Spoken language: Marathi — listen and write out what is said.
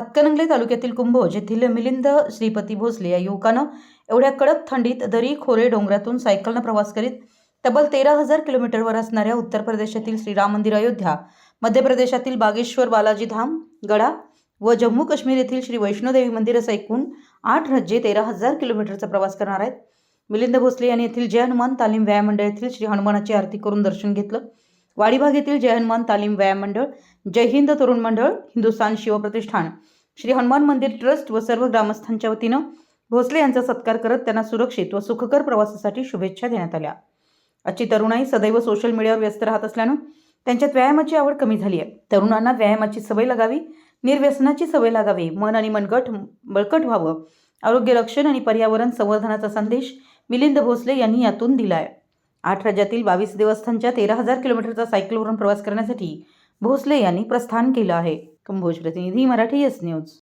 हातकणंगले तालुक्यातील कुंभोज येथील मिलिंद श्रीपती भोसले या युवकानं एवढ्या कडक थंडीत दरी खोरे डोंगरातून सायकलनं प्रवास करीत तब्बल तेरा हजार किलोमीटरवर असणाऱ्या उत्तर प्रदेशातील श्रीराम मंदिर अयोध्या मध्य प्रदेशातील बागेश्वर बालाजी धाम गडा व जम्मू काश्मीर येथील श्री वैष्णोदेवी मंदिर असं एकूण आठ राज्ये तेरा हजार किलोमीटरचा प्रवास करणार आहेत. मिलिंद भोसले यांनी येथील जय हनुमान तालीम व्यायाम मंडळ येथील श्री हनुमानाची आरती करून दर्शन घेतलं. वाडीभाग येथील जय हनुमान तालीम व्यायाम मंडळ जय हिंद तरुण मंडळ हिंदुस्थान शिवप्रतिष्ठान श्री हनुमान मंदिर ट्रस्ट व सर्व ग्रामस्थांच्या वतीनं भोसले यांचा सत्कार करत त्यांना सुरक्षित व सुखकर प्रवासासाठी शुभेच्छा देण्यात आल्या. आजची तरुणाई सदैव सोशल मीडियावर व्यस्त राहत असल्यानं त्यांच्यात व्यायामाची आवड कमी झाली आहे. तरुणांना व्यायामाची सवय लागावी निर्व्यसनाची सवय लागावी मन आणि मनगट बळकट व्हावं आरोग्य रक्षण आणि पर्यावरण संवर्धनाचा संदेश मिलिंद भोसले यांनी यातून दिला आहे. आठ राज्यातील बावीस देवस्थानच्या तेरा हजार किलोमीटरचा सायकलवरून प्रवास करण्यासाठी भोसले यांनी प्रस्थान केलं आहे. कंभोज प्रतिनिधी मराठी एस न्यूज